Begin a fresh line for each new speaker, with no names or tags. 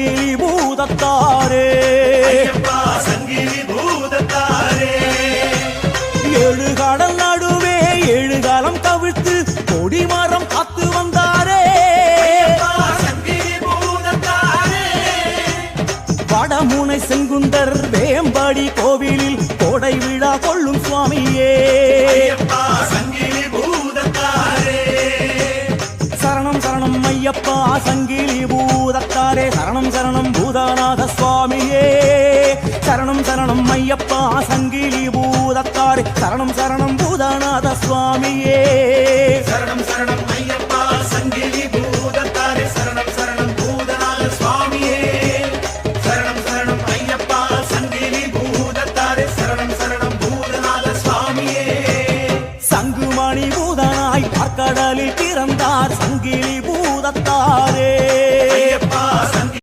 சங்கிலி பூதத்தாரே.
சங்கிலி பூதத்தாரே.
ஏழு கடல் நடுவே ஏழு காலம் கவிழ்த்து கொடிமரம் காத்து வந்தாரே. வடமுனை செங்குந்தர் வேம்படி கோவிலில் கோடை விழா கொள்ளும் சுவாமியே.
ஐயப்பா
சங்கிலி பூதத்தாரே சரணம் சரணம் பூதநாத சுவாமியே. சரணம் சரணம் ஐயப்பா சங்கிலி பூதத்தாரே. சரணம் சரணம் பூதநாத சுவாமியே.
சரணம் சரணம் ஐயப்பா சங்கிலி பூதத்தாரே. சரணம் சரணம் பூதநாத சுவாமியே. சரணம் சரணம் ஐயப்பா சங்கிலி பூதத்தாரே. சரணம் சரணம் பூதநாத சுவாமியே.
சங்குமணி பூதனாய் கடலில் பிறந்தார் சங்கிலி பூதத்தாரே.